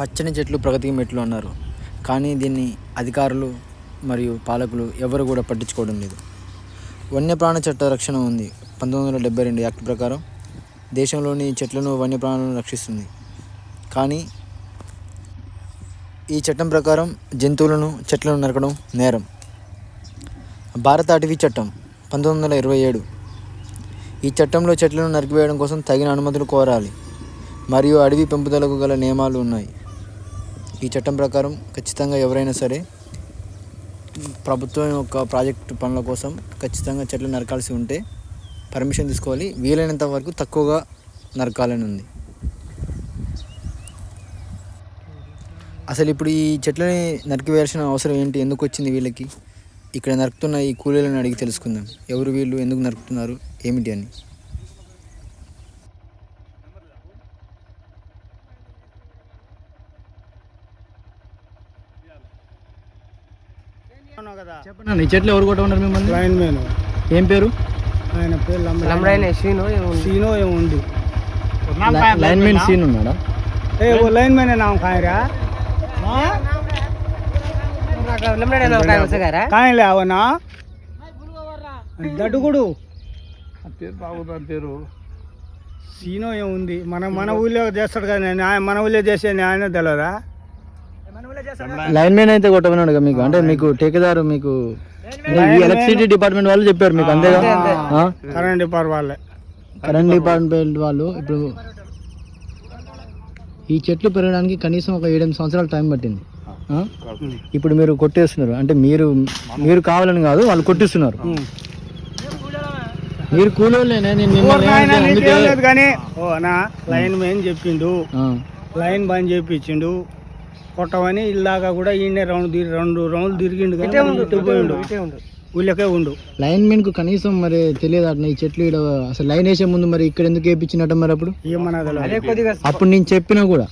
పచ్చని చెట్లు ప్రగతికి మెట్లు అన్నారు. కానీ దీన్ని అధికారులు మరియు పాలకులు ఎవరు కూడా పట్టించుకోవడం లేదు. వన్యప్రాణ చట్ట రక్షణ ఉంది. పంతొమ్మిది వందల డెబ్బై రెండు యాక్ట్ ప్రకారం దేశంలోని చెట్లను వన్యప్రాణులను రక్షిస్తుంది. కానీ ఈ చట్టం ప్రకారం జంతువులను చెట్లను నరకడం నేరం. భారత అటవీ చట్టం పంతొమ్మిది వందల ఇరవై ఏడు. ఈ చట్టంలో చెట్లను నరికివేయడం కోసం తగిన అనుమతులు కోరాలి. మరియు అడవి పెంపుదలకు గల నియమాలు ఉన్నాయి. ఈ చట్టం ప్రకారం ఖచ్చితంగా ఎవరైనా సరే ప్రభుత్వం యొక్క ప్రాజెక్టు పనుల కోసం ఖచ్చితంగా చెట్లు నరకాల్సి ఉంటే పర్మిషన్ తీసుకోవాలి. వీలైనంత వరకు తక్కువగా నరకాలని ఉంది. అసలు ఇప్పుడు ఈ చెట్లని నరికివేయాల్సిన అవసరం ఏంటి? ఎందుకు వచ్చింది వీళ్ళకి? ఇక్కడ నరుకుతున్న ఈ కూలీలను అడిగి తెలుసుకుందాం. ఎవరు వీళ్ళు? ఎందుకు నరుకుతున్నారు? ఏమిటి అని. చెట్లు ఎవరు ఏం పేరు? ఆయన పేరు ఏముంది లైన్ మ్యాన్ సీను మేడం ఏ ఓ లైన్ మ్యాన్ కాయరా కాయలే దడుగుడు. పేరు సీనో ఏముంది మన మన ఊళ్ళో చేస్తాడు కదా మన ఊళ్ళో చేసే ఆయన తెలియదా లైన్ మెన్ అయితే కొట్టమన్నాడు మీకు. అంటే మీకు టేకేదారు మీకు ఎలక్ట్రిసిటీ డిపార్ట్మెంట్ వాళ్ళు చెప్పారు మీకు అంతేగా? ఆ? కరెంట్ డిపార్ట్ వాళ్ళే. కరెంట్ డిపార్ట్మెంట్ వాళ్ళు ఇప్పుడు ఈ చెట్లు పెరగడానికి కనీసం ఒక ఏడెనిమిది సంవత్సరాలు టైం పట్టింది? ఇప్పుడు మీరు కొట్టేస్తున్నారు. అంటే మీరు మీరు కావాలని కాదు వాళ్ళు కొట్టిస్తున్నారు. మీరు కూలోళ్ళేనే నేను కానీ లైన్ మ్యాన్ చెప్పిండు. లైన్ బంద్ చేయించిండు కొట్టమని ఇల్లాగా కూడా ఈయన రౌండ్ తిరిగి రెండు రౌండ్లు తిరిగిండు కానీ ఇటు పోయిండు ఊళ్ళకే ఉండు. లైన్ మెన్కు కనీసం మరి తెలియదు అట్లా ఈ చెట్లు ఈడ అసలు లైన్ వేసే ముందు మరి ఇక్కడ ఎందుకు వేయించినట్టు మరి అప్పుడు? అప్పుడు నేను చెప్పినా కూడా.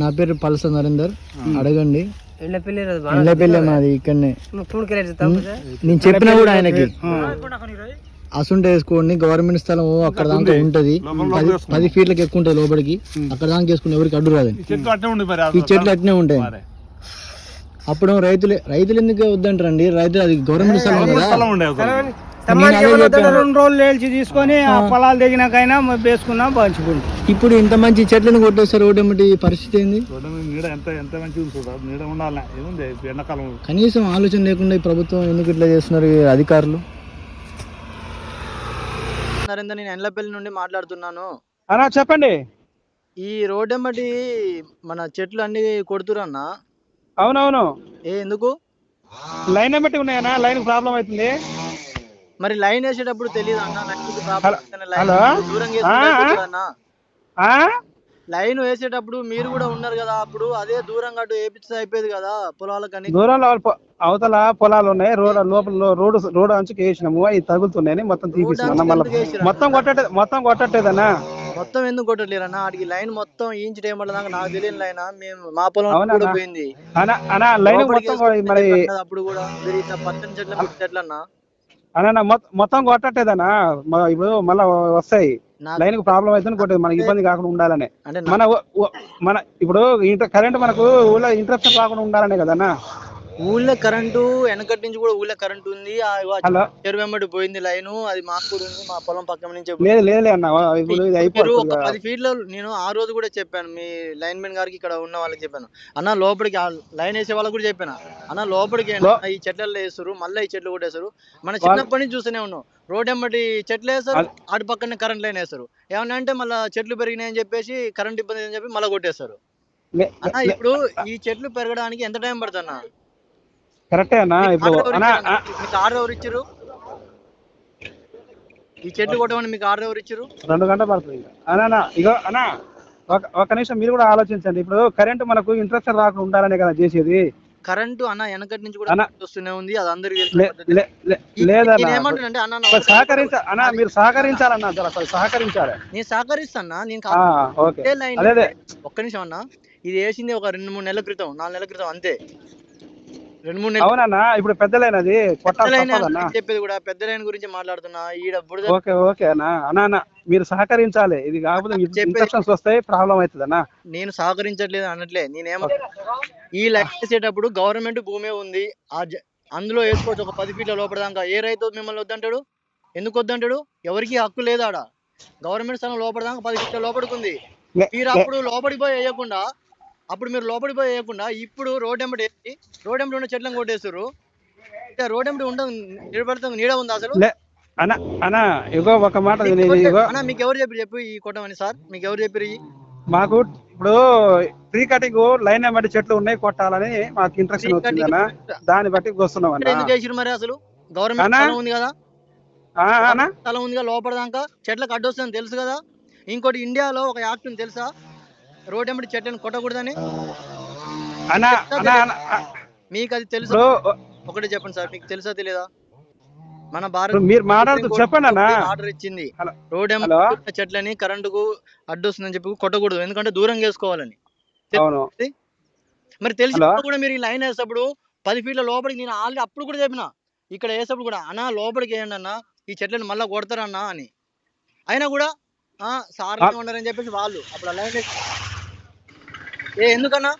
నా పేరు పల్స నరేందర్. అడగండి. ఇళ్ళ పిల్లి ఇండ్ల పెళ్ళే మాది ఇక్కడనే. నేను చెప్పినా కూడా ఆయనకి. అసుంట వేసుకోండి గవర్నమెంట్ స్థలం అక్కడ దాకా ఉంటది. పది పది ఫీట్లకు ఎక్కువ ఉంటుంది లోపలికి. అక్కడ దాకా వేసుకుని ఎవరికి అడ్డు మరి ఈ చెట్లు అట్నే ఉంటాయి. అప్పుడు రైతులు రైతులు ఎందుకు వద్దంటారండి? రైతులు అది గవర్నమెంట్ స్థలం. రెండు రోజులు తీసుకొని ఆ పొలాలు దిగినాకైనా వేసుకున్నాం పంచుకుంటాం. ఇప్పుడు ఇంత మంచి చెట్లను కొట్టేస్తారు ఒకటి పరిస్థితి ఏంది? నీడ ఎంత ఎంత మంచిగా ఉంది చూడ నీడ ఉండాలి ఏముంది? ఎండాకాలం. కనీసం ఆలోచన లేకుండా ఈ ప్రభుత్వం ఎందుకు ఇట్లా చేస్తున్నారు ఈ అధికారులు? నరేందర్ నేను ఎండ్లపల్లి నుండి మాట్లాడుతున్నాను. అన్నా చెప్పండి. ఈ రోడ్ ఎంబటి మన చెట్లు అన్ని కొడుతురన్నా? అవునవును. ఏ ఎందుకు? లైన్ బట్టి ఉన్నాయన్నా లైన్ ప్రాబ్లం అవుతుంది. మరి లైన్ వేసేటప్పుడు తెలియదు అన్న లైన్కి problem హలో. వస్తేనే లైన్ హలో. దూరం ఆ, ఆ. లైన్ వేసేటప్పుడు మీరు కూడా ఉన్నారు కదా అప్పుడు అదే దూరం కట్టు వేపిస్తే అయిపోయేది కదా పొలాలకని దూరంలో అవతల పొలాలు ఉన్నాయి రోడ్ లోపల రోడ్డు రోడ్డు అంచుకు వేసినాము అవి తగులుతున్నాయని మొత్తం తీపిస్తున్నాం. మళ్ళీ మొత్తం కొట్టట్లేదు మొత్తం కొట్టట్లేదన్నా? మొత్తం ఎందుకు కొట్టలేరు అన్న ఆడికి లైన్ మొత్తం ఇంచు టైం దాకా నాకు తెలియని లైన్? మేము మా పొలం కూడా అన్న? పోయింది. లైన్ మరి అప్పుడు కూడా? పచ్చని చెట్ల చెట్లన్నా? అనా మొత్తం కొట్టట్లేదన్నా? ఇప్పుడు మళ్ళా వస్తాయి. లైన్కు ప్రాబ్లం అవుతుంది కొట్టేది మనకి ఇబ్బంది కాకుండా ఉండాలని. మన మన ఇప్పుడు ఇంటర్ కరెంట్ మనకు ఊళ్ళో ఇంట్రెస్ట్ రాకుండా ఉండాలనే కదన్నా? ఊళ్ళో కరెంటు వెనకటి నుంచి కూడా ఊళ్ళో కరెంటు ఉంది. ఆ హలో. చెరువు వెంబడి పోయింది లైన్. అది మాకు కూడా ఉంది మా పొలం పక్కన నుంచి లేదు లేదులే అన్న. ఇప్పుడు ఇది మీరు ఒక అయిపోతుంది పది ఫీట్ల నేను ఆ రోజు కూడా చెప్పాను మీ లైన్ మెన్ గారికి ఇక్కడ ఉన్న వాళ్ళకి చెప్పాను. అన్న లోపలికి ఆ లైన్ వేసే వాళ్ళకి కూడా చెప్పాను. అన్న లోపలికి? లో- ఈ చెట్లలో వేస్తారు మళ్ళీ ఈ చెట్లు కూడా వేస్తారు. మన చిన్నప్పటి నుంచి చూస్తూనే ఉన్నాం. రోడ్ ఎమ్మటి చెట్లు వేస్తారు అటు పక్కనే కరెంట్ లైన్ వేస్తారు. ఏమన్నా అంటే మళ్ళీ చెట్లు పెరిగినాయని చెప్పేసి కరెంట్ ఇబ్బంది అని చెప్పి మళ్ళీ కొట్టేస్తారు. లే- అన్న ఇప్పుడు ఈ చెట్లు పెరగడానికి ఎంత టైం పడుతుంది అన్న? కరెక్టే అన్న ఇప్పుడు? మీకు ఆర్డర్ ఎవరు ఇచ్చారు? ఈ చెట్లు కొట్టమని మీకు ఆర్డర్ ఎవరు ఇచ్చారు? రెండు గంటలు పడుతుంది. అన్న, ఇగో అన్న ఒక నిమిషం మీరు కూడా ఆలోచించండి. ఇప్పుడు కరెంట్ మనకు ఇంట్రెస్ట్ రాకుండా ఉండాలనే కదా చేసేది. కరెంటు అన్న వెనకటి నుంచి కూడా. వస్తూనే ఉంది అది అందరికి లేదన్న సహకరించ అన్న మీరు సహకరించాలన్న అసలు సహకరించాలి. నేను సహకరిస్తాను నేను ఒక్క నిమిషం అన్న ఇది వేసింది ఒక రెండు మూడు నెలల క్రితం నాలుగు నెలల క్రితం అంతే. రెండు మూడు నెలలు అవునన్నా ఇప్పుడు పెద్ద లైన్ అది. కొట్టాలి తప్పదన్నా చెప్పేది కూడా పెద్ద లైన్ గురించి మాట్లాడుతున్నా. ఈడ బుడద ఓకే ఓకే అన్న. అన్న అన్న మీరు సహకరించాలి. ఇది కాకపోతే చెప్పేది- ఇన్ఫెక్షన్స్ వస్తాయి ప్రాబ్లం అవుతుంది అన్న. నేను సహకరించట్లేదు అనట్లే నేనేమో ఈ లెక్క వేసేటప్పుడు గవర్నమెంట్ భూమే ఉంది. ఆ జ- అందులో వేసుకోవచ్చు. ఒక పది ఫీట్ల లోపల దాకా. ఏ రైతు మిమ్మల్ని వద్దంటాడు? ఎందుకు వద్దంటాడు? ఎవరికి హక్కు లేదు ఆడ. గవర్నమెంట్ స్థలం లోపల దాకా పది ఫీట్ల లోపలికి ఉంది. మీరు అప్పుడు లోపలికి పోయి వేయకుండా అప్పుడు మీరు లోపలికి పోయి వేయకుండా ఇప్పుడు రోడ్ ఎంబడి వేసి రోడ్ ఎంబడి ఉన్న చెట్లను కొట్టేస్తారు రోడ్ ఎంబడి ఉండ నిలబడతాం నీడ ఉంది అసలు? అన్న అన్న ఇగో ఒక మాట మీకు ఎవరు చెప్ప- అన్న మీకు ఎవరు చెప్పి చెప్పు ఈ కొట్టమని సార్? మీకు ఎవరు చెప్పారు ఈ? మాకు ఇప్పుడు ట్రీ కటింగ్ లైన్ బట్టి చెట్లు ఉన్నాయి కొట్టాలని మాకు Tree వచ్చింది అన్న. దాన్ని బట్టి వస్తున్నాం అన్న. ఎందుకు మరి అసలు? గవర్నమెంట్ ఉంది కదా. స్థలం ఉంది కదా లోపల దాకా. చెట్లకు అడ్డొస్తుందని తెలుసు కదా. ఇంకోటి ఇండియాలో ఒక యాక్ట్ ఉంది తెలుసా? రోడ్ ఎంబడి చెట్లను కొట్టకూడదని? మీకు అది తెలుసు. ఒకటే చెప్పండి సార్ మీకు తెలుసా తెలియదా మన భారత మీరు మాట్లాడుతూ చెప్పండి అన్న. ఆర్డర్ ఇచ్చింది. రోడ్ చెట్లని కరెంటుకు అడ్డొస్తుందని చెప్పి కొట్టకూడదు ఎందుకంటే దూరం చేసుకోవాలని. మరి తెలిసి. కూడా మీరు ఈ లైన్ వేసేటప్పుడు పది ఫీట్ల లోపలికి నేను ఆల్రెడీ అప్పుడు కూడా చెప్పిన. ఇక్కడ వేసేటప్పుడు కూడా అన్న లోపలికి వేయండి అన్న ఈ చెట్లను మళ్ళీ కొడతారన్న అని. అయినా కూడా సార్ ఆ. ఉన్నారని చెప్పేసి వాళ్ళు అప్పుడు లైన్ ఏ ఎందుకన్నా?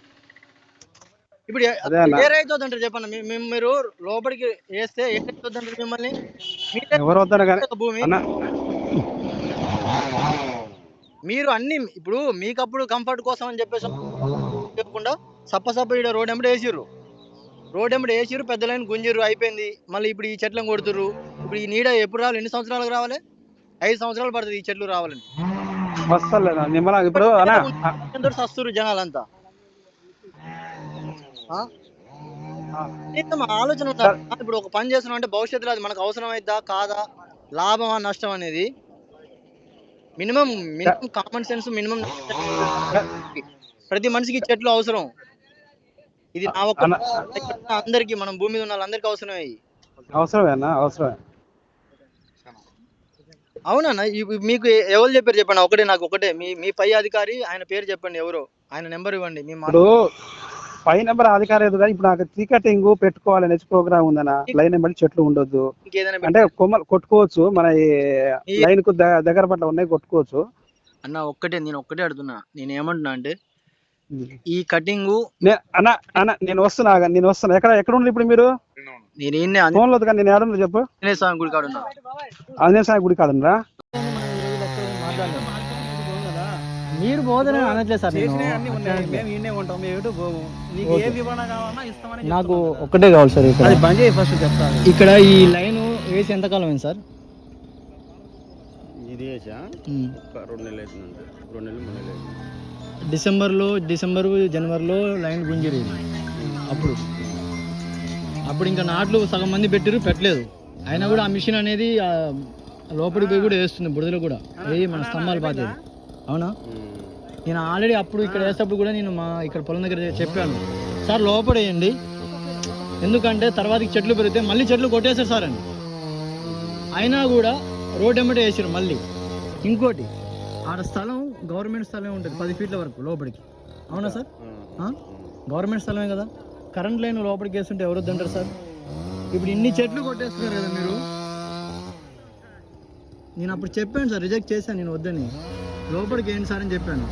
ఇప్పుడు ఏ- రైతు వద్దంటారు చెప్పన్న? మీ- మీ- మీరు లోపలికి వేస్తే ఏ రైతు వద్దంటారు మిమ్మల్ని? ఎవరు భూమి. అన్న. మీరు అన్ని ఇప్పుడు మీకు అప్పుడు కంఫర్ట్ కోసం అని చెప్పేసి చెప్పకుండా సప్ప సప్ప ఇక్కడ రోడ్ ఎంబడి వేసిర్రు. రోడ్ ఎంబడి వేసిర్రు పెద్ద లైన్ గుంజిర్రు అయిపోయింది. మళ్ళీ ఇప్పుడు ఈ చెట్లను కొడుతుర్రు. ఇప్పుడు ఈ నీడ ఎప్పుడు రావాలి? ఎన్ని సంవత్సరాలకు రావాలి? ఐదు సంవత్సరాలు పడుతుంది ఈ చెట్లు రావాలని. వస్తలేదు? నిమ్మల ఇప్పుడు అన్న జనాలంతా. ఆలోచన. ఇప్పుడు ఒక పని చేస్తున్నాం అంటే భవిష్యత్తులో అది మనకు అవసరం అవుతుందా కాదా లాభమా నష్టం అనేది minimum minimum common sense minimum ప్రతి మనిషికి చెట్లు అవసరం. ఇది నా ఒక్క అందరికి మనం భూమి మీద ఉన్న వాళ్ళందరికీ అవసరమే ఇవి. అవసరమే అన్న అవసరమే. అవునన్నా మీకు ఎవరు చెప్పారు చెప్పండి ఒకటే నాకు ఒకటే. మీ మీ పై అధికారి ఆయన పేరు చెప్పండి ఎవరో. ఆయన నెంబర్ ఇవ్వండి మీ ఇప్పుడు పై నెంబర్ అధికారి ఇప్పుడు నాకు టీ కటింగ్ పెట్టుకోవాలి నెక్స్ట్ ప్రోగ్రామ్ ఉందన్న లైన్ నెంబర్ చెట్లు ఉండొద్దు. అంటే కొమ్మలు కొట్టుకోవచ్చు మన లైన్కు దగ్గర పట్ల ఉన్నాయి కొట్టుకోవచ్చు. అన్న ఒక్కటే నేను ఒక్కటే అడుగుతున్నా. నేను ఏమంటున్నా అంటే ఈ కటింగ్ అన్న అన్న నేను వస్తున్నా నేను వస్తున్నా. ఎక్కడ ఎక్కడ ఉండి ఇప్పుడు మీరు? నేను ఈయన్నే ఫోన్లో కానీ నేను ఏడున్నా చెప్పు. ఆంజనేయ స్వామి గుడి కాడ ఉన్నా ఆంజనేయ స్వామి గుడి మీరు అనట్లేదు సార్ ఈయనే ఉంటాం మేము ఎటు పోము. నీకు ఏ వివరణ కావాలన్నా ఇస్తామని నాకు ఒక్కటే కావాలి సార్ ఇక్కడ. అది బంద్ చేయి ఫస్ట్ చెప్తాను ఇక్కడ ఈ లైన్ వేసి ఎంతకాలం అయింది సార్? ఇది వేసా? ఒక రెండు నెలలు అవుతుందండి రెండు నెలలు మూడు నెలలు అవుతుంది. డిసెంబర్లో డిసెంబర్ జనవరిలో లైన్ గుంజిరు అప్పుడు. అప్పుడు ఇంకా నాట్లు సగం మంది పెట్టిరు పెట్టలేదు. అయినా కూడా ఆ మిషన్ అనేది లోపలికి పోయి కూడా వేస్తుంది బురదలో కూడా. వేయి మన స్తంభాలు పాతేది. అవునా? నేను ఆల్రెడీ అప్పుడు ఇక్కడ వేసేటప్పుడు కూడా నేను మా ఇక్కడ పొలం దగ్గర చెప్పాను. సార్ లోపల వేయండి. ఎందుకంటే తర్వాతకి చెట్లు పెరిగితే మళ్ళీ చెట్లు కొట్టేశారు సార్ అని. అయినా కూడా రోడ్ ఎమ్మటే వేసారు మళ్ళీ. ఇంకోటి ఆడ స్థలం గవర్నమెంట్ స్థలమే ఉంటుంది పది ఫీట్ల వరకు లోపలికి. అవునా సార్? గవర్నమెంట్ స్థలమే కదా? కరెంట్ లైన్ లోపలికి వేస్తుంటే ఎవరు వద్దంటారు సార్? ఇప్పుడు ఇన్ని చెట్లు కొట్టేస్తున్నారు కదా మీరు. నేను అప్పుడు చెప్పాను సార్ రిజెక్ట్ చేశాను నేను వద్దని. లోపలికి ఏంటి సార్ అని చెప్పాను.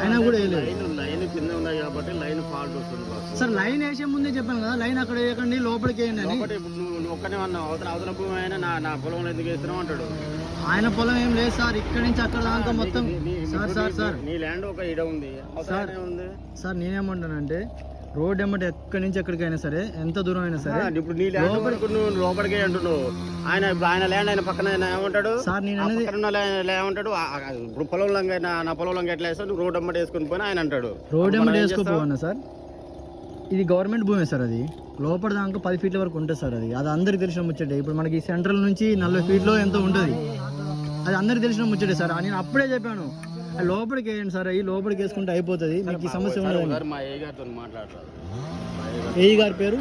అయినా కూడా వేయలేదు. లైన్ లైన్ కింద ఉన్నాయి కాబట్టి లైన్ ఫాల్ట్ వస్తుంది బాస్ సార్ లైన్ వేసే ముందే చెప్పాను కదా లైన్ అక్కడ వేయకండి లోపలికి వేయండి అని. ఒకటి ఇప్పుడు నువ్వు నువ్వు ఒక్కనే అన్నావు అవతల అవతల భూమి అయినా నా నా పొలంలో ఎందుకు వేస్తున్నావు అంటాడు. ఆయన పొలం ఏం లేదు సార్ ఇక్కడ నుంచి అక్కడ దాకా మొత్తం. నీ- నీ- సార్ సార్ సార్. నీ ల్యాండ్ ఒక ఇడ ఉంది అవతల సార్. ఏడ ఉంది సార్ నేనేమంటానంటే రోడ్ ఎమ్మటి ఎక్కడి నుంచి ఎక్కడికైనా సరే ఎంత దూరం అయినా సరే ఇప్పుడు నీ ల్యాండ్ నువ్వు లోపలికే అంటున్నావు? ఆయన ఇప్పుడు ఆయన ల్యాండ్ ఆయన పక్కన ఆయన ఏమంటాడు? సార్ నేను అనేది ఏమంటాడు? ఇప్పుడు పొలంలో నా పొలంలో ఎట్లా నువ్వు రోడ్ అమ్మటి వేసుకుని పోయినా ఆయన అంటాడు. రోడ్ ఎమ్మటి వేసుకోపోవన్నా సార్? ఇది గవర్నమెంట్ భూమే సార్ అది. లోపల దాకా పది ఫీట్ల వరకు ఉంటుంది సార్ అది. అది అందరికి తెలిసిన ముచ్చటే. ఇప్పుడు మనకి సెంట్రల్ నుంచి నలభై ఫీట్లో ఎంతో ఉంటుంది. అది అందరికి తెలిసిన ముచ్చటే సార్. నేను అప్పుడే చెప్పాను. లోపలికి వేయండి సార్ అవి లోపలికి వేసుకుంటే అయిపోతుంది మీకు ఈ సమస్య ఉండదు మా ఏ గారితో మాట్లాడతారు. ఏఈ గారి పేరు?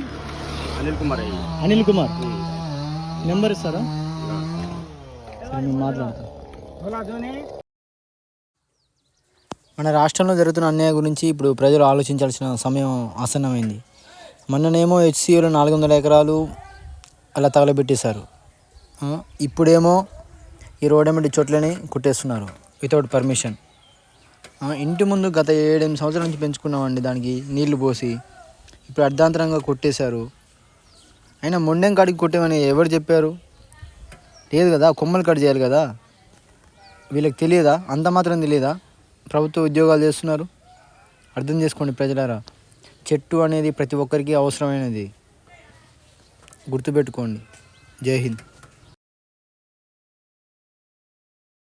అనిల్ కుమార్ అనిల్ కుమార్. నెంబర్ ఇస్తారా? సరే మాట్లాడతాను మన రాష్ట్రంలో జరుగుతున్న అన్యాయం గురించి ఇప్పుడు ప్రజలు ఆలోచించాల్సిన సమయం ఆసన్నమైంది. మొన్ననేమో హెచ్సియూలో నాలుగు వందల ఎకరాలు అలా తగలబెట్టేశారు. ఇప్పుడేమో ఈ రోడ్ ఎమ్మటి చోట్లనే కొట్టేస్తున్నారు. వితౌట్ పర్మిషన్ ఇంటి ముందు గత ఏడెనిమిది సంవత్సరాల నుంచి పెంచుకున్నామండి దానికి నీళ్ళు పోసి. ఇప్పుడు అర్ధాంతరంగా కొట్టేశారు. అయినా మొండెం కాడికి కొట్టేమని ఎవరు చెప్పారు? లేదు కదా కొమ్మలు కట్ చేయాలి కదా. వీళ్ళకి తెలియదా? అంత మాత్రం తెలియదా? ప్రభుత్వ ఉద్యోగాలు చేస్తున్నారు. అర్థం చేసుకోండి ప్రజలారా. చెట్టు అనేది ప్రతి ఒక్కరికి అవసరమైనది. గుర్తుపెట్టుకోండి. జై హింద్.